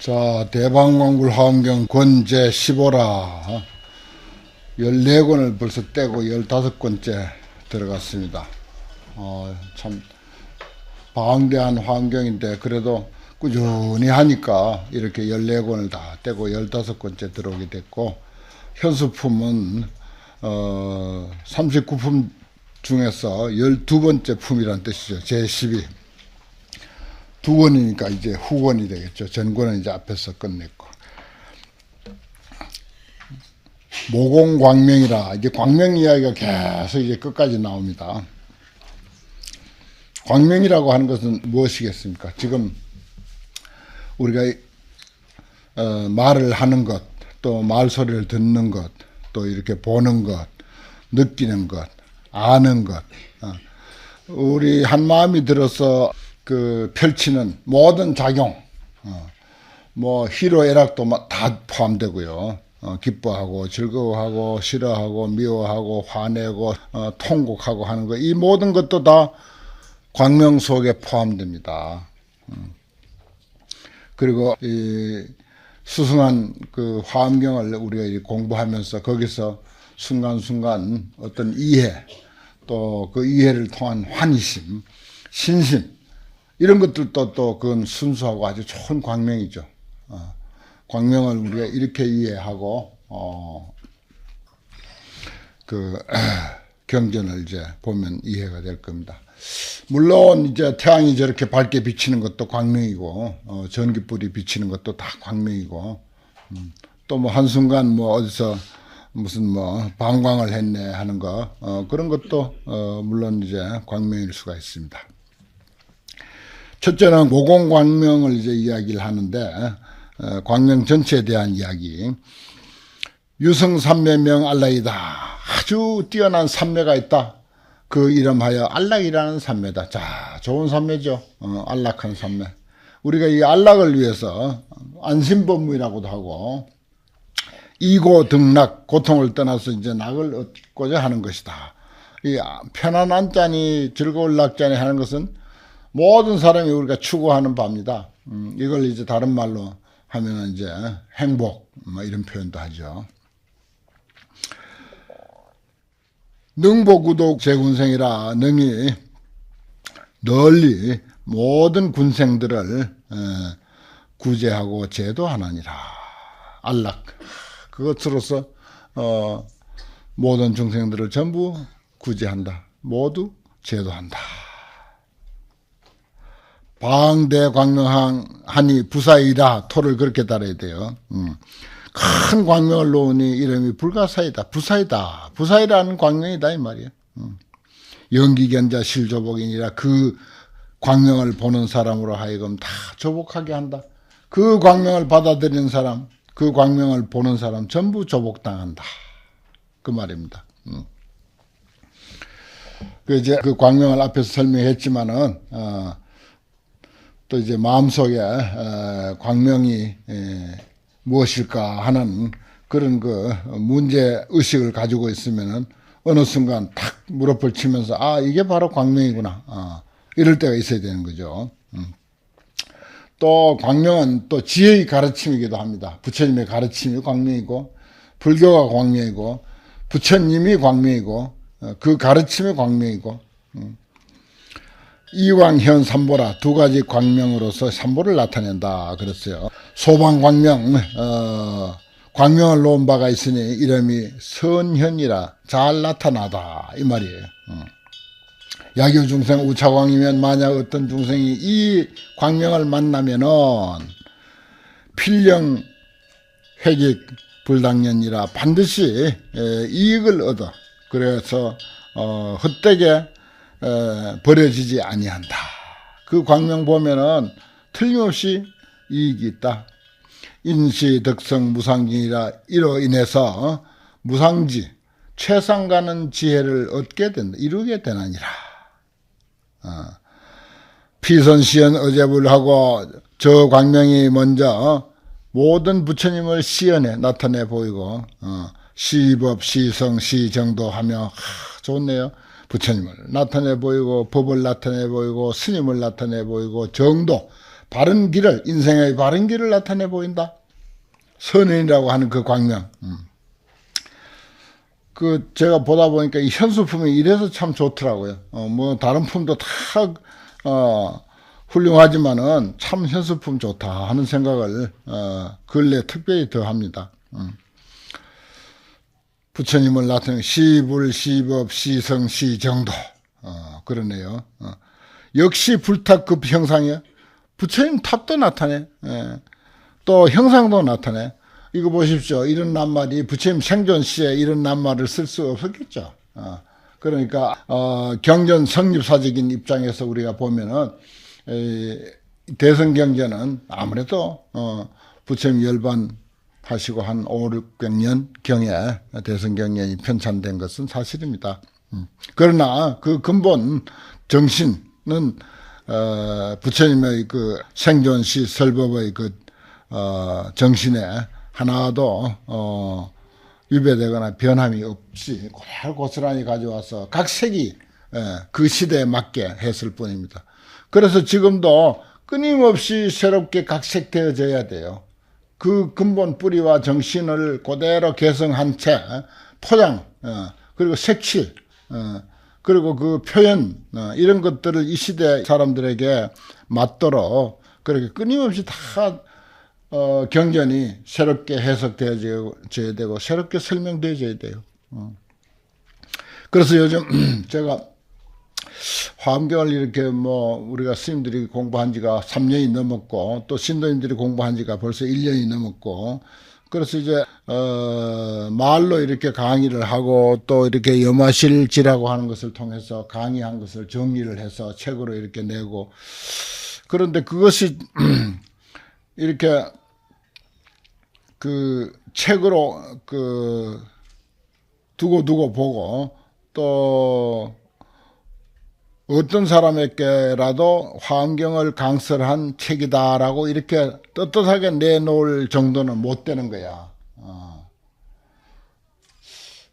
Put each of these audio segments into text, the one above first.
자, 대방광굴 화엄경 권제 15라 14권을 벌써 떼고 15권째 들어갔습니다. 어, 참 방대한 화엄경인데 그래도 꾸준히 하니까 이렇게 14권을 다 떼고 15권째 들어오게 됐고 현수품은 어, 39품 중에서 12번째 품이란 뜻이죠. 제12. 두 권이니까 이제 후권이 되겠죠. 전권은 이제 앞에서 끝냈고. 모공광명이라 이제 광명 이야기가 계속 이제 끝까지 나옵니다. 광명이라고 하는 것은 무엇이겠습니까? 지금 우리가 어, 말을 하는 것, 또 말 소리를 듣는 것, 또 이렇게 보는 것, 느끼는 것, 아는 것, 어, 우리 한 마음이 들어서 그 펼치는 모든 작용, 어, 뭐 희로애락도 마- 다 포함되고요. 어, 기뻐하고 즐거워하고 싫어하고 미워하고 화내고 어, 통곡하고 하는 거 이 모든 것도 다 광명 속에 포함됩니다. 음. 그리고 이 수승한 그 화엄경을 우리가 이 공부하면서 거기서 순간순간 어떤 이해 또 그 이해를 통한 환희심, 신심 이런 것들도 또 그건 순수하고 아주 좋은 광명이죠. 어, 광명을 우리가 이렇게 이해하고 어, 그 경전을 이제 보면 이해가 될 겁니다. 물론 이제 태양이 저렇게 밝게 비치는 것도 광명이고 어, 전기불이 비치는 것도 다 광명이고 음, 또뭐 한순간 뭐 어디서 무슨 뭐 방광을 했네 하는 거 어, 그런 것도 어, 물론 이제 광명일 수가 있습니다. 첫째는 모공광명을 이제 이야기를 하는데 어, 광명 전체에 대한 이야기. 유성삼매명 알라이다. 아주 뛰어난 삼매가 있다. 그 이름하여 알락이라는 삼매다. 자, 좋은 삼매죠. 어, 안락한 삼매. 우리가 이 안락을 위해서 안심법무이라고도 하고 이고 등락 고통을 떠나서 이제 낙을 얻고자 하는 것이다. 이 편안 안자니 즐거울 낙자니 하는 것은 모든 사람이 우리가 추구하는 바입니다. 음, 이걸 이제 다른 말로 하면 이제 행복 뭐 이런 표현도 하죠. 능보구독 제군생이라 능이 널리 모든 군생들을 에, 구제하고 제도하나니라 안락 그것으로서 어, 모든 중생들을 전부 구제한다 모두 제도한다 방대광명한 하니 부사이다 토를 그렇게 달아야 돼요. 음. 큰 광명을 놓으니 이름이 불가사이다. 부사이다. 부사이라는 광명이다 이 말이에요. 음. 연기견자 실조복이니라 그 광명을 보는 사람으로 하여금 다 조복하게 한다. 그 광명을 받아들이는 사람, 그 광명을 보는 사람 전부 조복당한다. 그 말입니다. 음. 그 이제 그 광명을 앞에서 설명했지만은 어, 또 이제 마음속에 어, 광명이 에, 무엇일까 하는 그런 그 문제 의식을 가지고 있으면은 어느 순간 탁 무릎을 치면서 아 이게 바로 광명이구나 어, 이럴 때가 있어야 되는 거죠. 음. 또 광명은 또 지혜의 가르침이기도 합니다. 부처님의 가르침이 광명이고 불교가 광명이고 부처님이 광명이고 어, 그 가르침이 광명이고 음. 이왕현 삼보라 두 가지 광명으로서 삼보를 나타낸다 그랬어요. 소방 광명 어, 광명을 놓은 바가 있으니 이름이 선현이라 잘 나타나다 이 말이에요. 어. 야교 중생 우차광이면 만약 어떤 중생이 이 광명을 만나면은 필령 회객 불당년이라 반드시 에, 이익을 얻어 그래서 어, 헛되게 에, 버려지지 아니한다. 그 광명 보면은 틀림없이 이익이 있다. 인시 덕성 무상진이라 이로 인해서 무상지 최상 가는 지혜를 얻게 된다. 이루게 되나니라. 어. 피선시연 어제불하고 저 광명이 먼저 모든 부처님을 시연해 나타내 보이고 어, 시법 시성 시정도하며 하, 좋네요. 부처님을 나타내 보이고 법을 나타내 보이고 스님을 나타내 보이고 정도 바른 길을 인생의 바른 길을 나타내 보인다. 선인이라고 하는 그 광명. 음. 그 제가 보다 보니까 이 현수품이 이래서 참 좋더라고요. 어, 뭐 다른 품도 다 어, 훌륭하지만은 참 현수품 좋다 하는 생각을 어, 근래 특별히 더 합니다. 음. 부처님을 나타내는 시불, 시법, 시성, 시정도 어, 그러네요. 어. 역시 불탑급 형상이요. 부처님 탑도 나타내. 예. 또 형상도 나타내. 이거 보십시오. 이런 낱말이 부처님 생존 시에 이런 낱말을 쓸 수 없었겠죠. 어. 그러니까 어, 경전 성립사적인 입장에서 우리가 보면은 에, 대성경전은 아무래도 어, 부처님 열반 하시고 한 5, 600년 경에 대성경전이 편찬된 것은 사실입니다. 음. 그러나 그 근본 정신은 어, 부처님의 그 생존시 설법의 그 어, 정신에 하나도 어, 유배되거나 변함이 없이 고스란히 가져와서 각 색이 예, 그 시대에 맞게 했을 뿐입니다. 그래서 지금도 끊임없이 새롭게 각색되어져야 돼요. 그 근본 뿌리와 정신을 그대로 개성한 채 포장 어, 그리고 색칠 어, 그리고 그 표현 어, 이런 것들을 이 시대 사람들에게 맞도록 그렇게 끊임없이 다 어, 경전이 새롭게 해석되어져야 되고 새롭게 설명되어져야 돼요. 어. 그래서 요즘 제가 화엄경을 이렇게 뭐 우리가 스님들이 공부한 지가 3년이 넘었고 또 신도님들이 공부한 지가 벌써 1년이 넘었고 그래서 이제 어 말로 이렇게 강의를 하고 또 이렇게 염화실지라고 하는 것을 통해서 강의한 것을 정리를 해서 책으로 이렇게 내고 그런데 그것이 이렇게 그 책으로 그 두고 두고 보고 또 어떤 사람에게라도 환경을 강설한 책이다라고 이렇게 떳떳하게 내놓을 정도는 못 되는 거야. 어.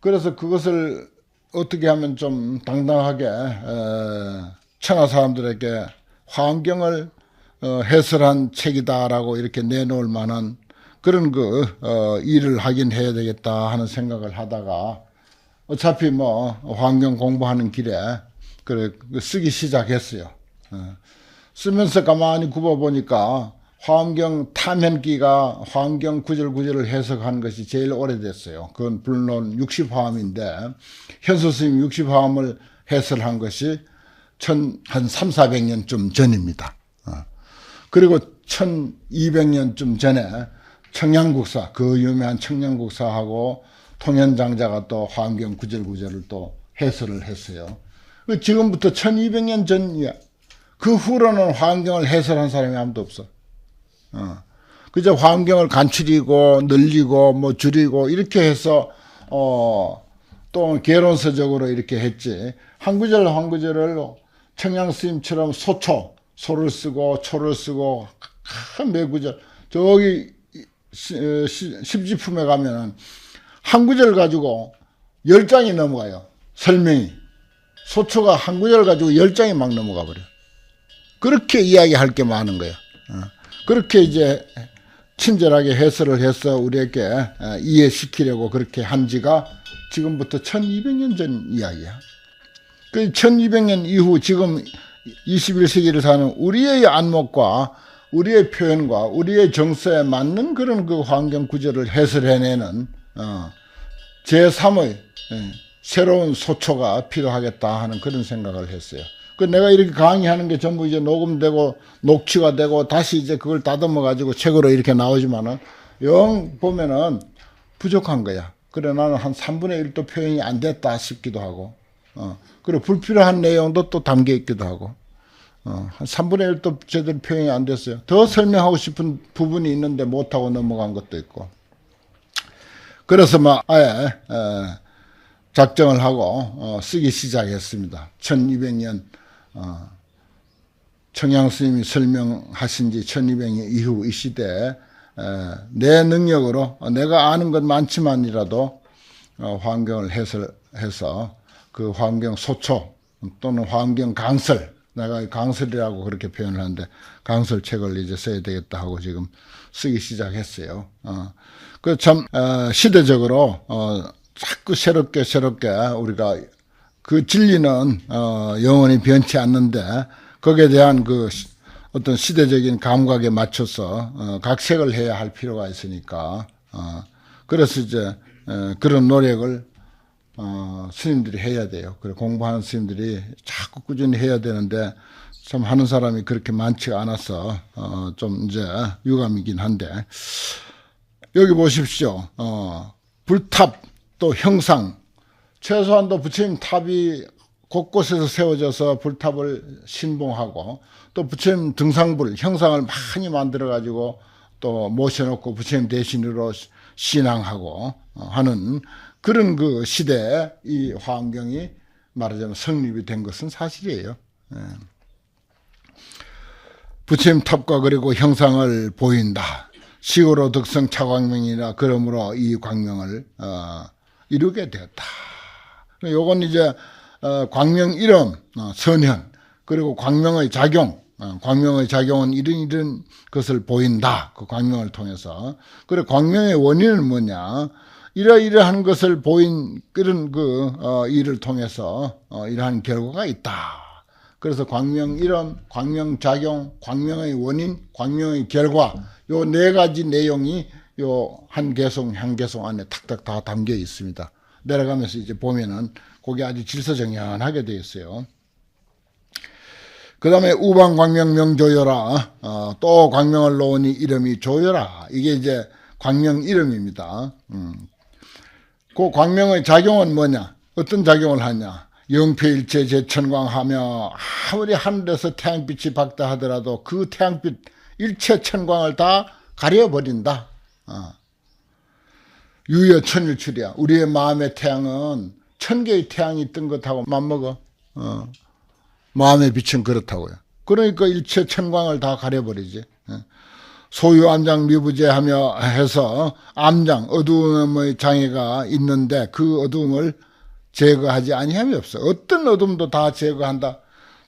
그래서 그것을 어떻게 하면 좀 당당하게 어, 청하 사람들에게 환경을 어, 해설한 책이다라고 이렇게 내놓을 만한 그런 그 어, 일을 하긴 해야 되겠다 하는 생각을 하다가 어차피 뭐 환경 공부하는 길에 그래 쓰기 시작했어요. 어. 쓰면서 가만히 굽어보니까 화엄경 탐현기가 화엄경 구절 구절을 해석한 것이 제일 오래됐어요. 그건 물론 60화엄인데 현수 스님 60화엄을 해설한 것이 천, 한 3, 400년쯤 전입니다. 어. 그리고 1200년쯤 전에 청양국사, 그 유명한 청양국사하고 통현장자가 또 화엄경 구절 구절을 또 해설을 했어요. 그 지금부터 1200년 전이야. 그 후로는 환경을 해설한 사람이 아무도 없어. 어. 그저 환경을 간추리고 늘리고 뭐 줄이고 이렇게 해서 어 또 개론서적으로 이렇게 했지. 한 구절 한 구절을 청양 스님처럼 소초 소를 쓰고 초를 쓰고 큰 매구절 저기 십지품에 가면은 한 구절 가지고 열 장이 넘어가요. 설명이. 소초가 한 구절 가지고 열 장이 막 넘어가 버려. 그렇게 이야기할 게 많은 거야. 어. 그렇게 이제 친절하게 해설을 해서 우리에게 어, 이해시키려고 그렇게 한 지가 지금부터 1200년 전 이야기야. 그 1200년 이후 지금 21세기를 사는 우리의 안목과 우리의 표현과 우리의 정서에 맞는 그런 그 환경 구조를 해설해내는 어, 제3의 새로운 소초가 필요하겠다 하는 그런 생각을 했어요. 그 내가 이렇게 강의하는 게 전부 이제 녹음되고 녹취가 되고 다시 이제 그걸 다듬어 가지고 책으로 이렇게 나오지만은 영 보면은 부족한 거야. 그래 나는 한 3분의 1도 표현이 안 됐다 싶기도 하고, 어, 그리고 불필요한 내용도 또 담겨 있기도 하고, 어, 한 3분의 1도 제대로 표현이 안 됐어요. 더 설명하고 싶은 부분이 있는데 못하고 넘어간 것도 있고. 그래서 막 아예, 에, 작정을 하고 어, 쓰기 시작했습니다. 1200년 어, 청양 스님이 설명하신 지 1200년 이후 이 시대에 내 능력으로 내가 아는 것 많지만이라도 어, 환경을 해설해서 그 환경 소초 또는 환경 강설을 내가 강설이라고 그렇게 표현을 하는데 강설 책을 이제 써야 되겠다 하고 지금 쓰기 시작했어요. 어. 그참 어, 시대적으로 어, 자꾸 새롭게 새롭게 우리가 그 진리는 어, 영원히 변치 않는데 거기에 대한 그 시- 어떤 시대적인 감각에 맞춰서 어, 각색을 해야 할 필요가 있으니까 어, 그래서 이제 어, 그런 노력을 어, 스님들이 해야 돼요. 그래 공부하는 스님들이 자꾸 꾸준히 해야 되는데 참 하는 사람이 그렇게 많지가 않아서 어, 좀 이제 유감이긴 한데 여기 보십시오. 어, 불탑 또 형상 최소한도 부처님 탑이 곳곳에서 세워져서 불탑을 신봉하고 또 부처님 등상불 형상을 많이 만들어 가지고 또 모셔놓고 부처님 대신으로 시- 신앙하고 어, 하는 그런 그 시대에 이 환경이 말하자면 성립이 된 것은 사실이에요. 예. 부처님 탑과 그리고 형상을 보인다. 시오로 득성 차광명이라 그러므로 이 광명을 어, 이루게 되었다. 요건 이제 어, 광명 이름 어, 선현 그리고 광명의 작용 어, 광명의 작용은 이런 이런 것을 보인다. 그 광명을 통해서. 그래 광명의 원인은 뭐냐? 이러이러한 것을 보인 그런 그 어, 일을 통해서 어, 이러한 결과가 있다. 그래서 광명 이름 광명 작용 광명의 원인 광명의 결과 요 네 가지 내용이 요 한 개송 한 개송 안에 탁탁 다 담겨 있습니다. 내려가면서 이제 보면은 그게 아주 질서정연하게 되어 있어요. 그 다음에 우방 광명 명조여라. 어, 또 광명을 놓으니 이름이 조여라. 이게 이제 광명 이름입니다. 음. 그 광명의 작용은 뭐냐? 어떤 작용을 하냐? 영패일체 제천광하며 아무리 하늘에서 태양빛이 밝다 하더라도 그 태양빛 일체 천광을 다 가려버린다. 어. 유여 천일출이야. 우리의 마음의 태양은 천 개의 태양이 뜬 것하고 맞먹어. 어. 마음의 빛은 그렇다고요. 그러니까 일체 천광을 다 가려버리지. 어. 소유 암장 미부재하며 해서 암장 어두움의 장애가 있는데 그 어두움을 제거하지 아니함이 없어. 어떤 어둠도 다 제거한다.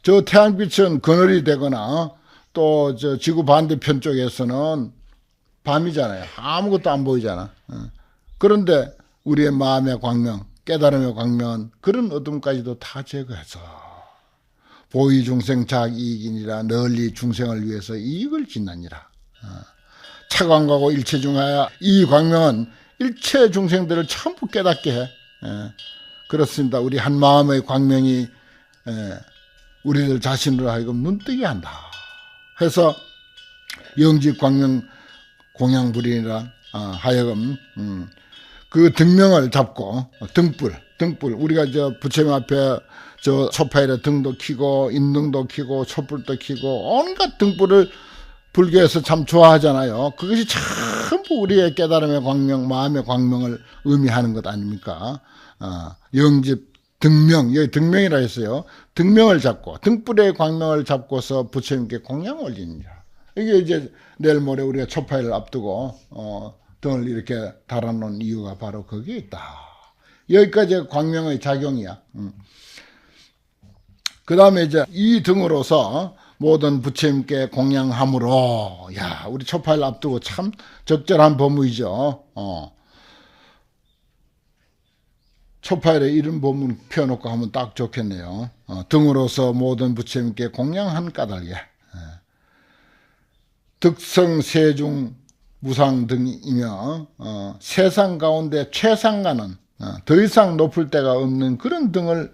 저 태양빛은 그늘이 되거나 또 저 지구 반대편 쪽에서는 밤이잖아요. 아무것도 안 보이잖아. 어. 그런데 우리의 마음의 광명, 깨달음의 광명은 그런 어둠까지도 다 제거해서 보이 중생 자이익이니라 널리 중생을 위해서 이익을 짓나니라. 어. 차광가고 일체 중하여 이 광명은 일체 중생들을 전부 깨닫게 해. 예. 그렇습니다. 우리 한 마음의 광명이 예, 우리들 자신으로 하여금 눈뜨게 한다. 해서 영직 광명 공양불이라 아, 하여금 음, 그 등명을 잡고 등불 등불 우리가 저 부처님 앞에 저 소파일에 등도 켜고 인등도 켜고 촛불도 켜고 온갖 등불을 불교에서 참 좋아하잖아요. 그것이 전부 우리의 깨달음의 광명, 마음의 광명을 의미하는 것 아닙니까? 아, 영집 등명, 여기 등명이라 했어요. 등명을 잡고, 등불의 광명을 잡고서 부처님께 공양 올리느냐. 이게 이제 내일 모레 우리가 초파일을 앞두고, 어, 등을 이렇게 달아놓은 이유가 바로 거기에 있다. 여기까지 광명의 작용이야. 음. 그 다음에 이제 이 등으로서 모든 부처님께 공양함으로, 야, 우리 초파일 앞두고 참 적절한 법무이죠. 어. 초파일에 이런 법문 펴놓고 하면 딱 좋겠네요. 어, 등으로서 모든 부처님께 공양한 까닭에. 예. 득성 세중 무상 등이며 어, 세상 가운데 최상가는 어, 더 이상 높을 데가 없는 그런 등을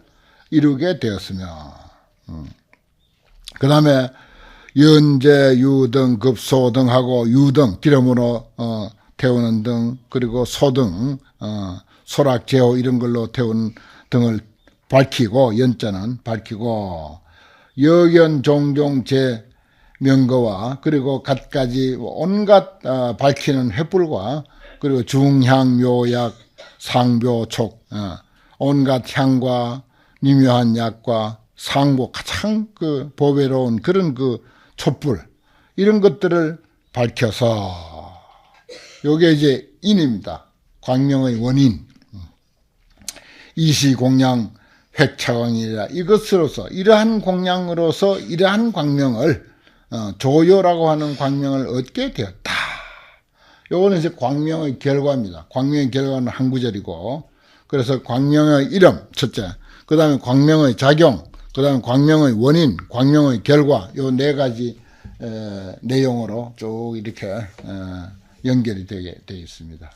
이루게 되었으며 그 다음에 연재, 유등, 급소등 하고 유등, 기름으로 어, 태우는 등, 그리고 소등, 어, 소락, 제호 이런 걸로 태운 등을 밝히고, 연자는 밝히고, 여견, 종종, 제, 명거와, 그리고 갖가지 온갖 어, 밝히는 횃불과, 그리고 중향, 묘약, 상묘, 촉, 어, 온갖 향과 미묘한 약과 상보 가장 그 보배로운 그런 그 촛불 이런 것들을 밝혀서 요게 이제 인입니다. 광명의 원인. 이시 공양 회차광이라 이것으로서 이러한 공양으로서 이러한 광명을 어, 조요라고 하는 광명을 얻게 되었다. 요거는 이제 광명의 결과입니다. 광명의 결과는 한 구절이고 그래서 광명의 이름 첫째, 그 다음에 광명의 작용, 그 다음에 광명의 원인, 광명의 결과 요 네 가지 에, 내용으로 쭉 이렇게 에, 연결이 되게 되어 있습니다.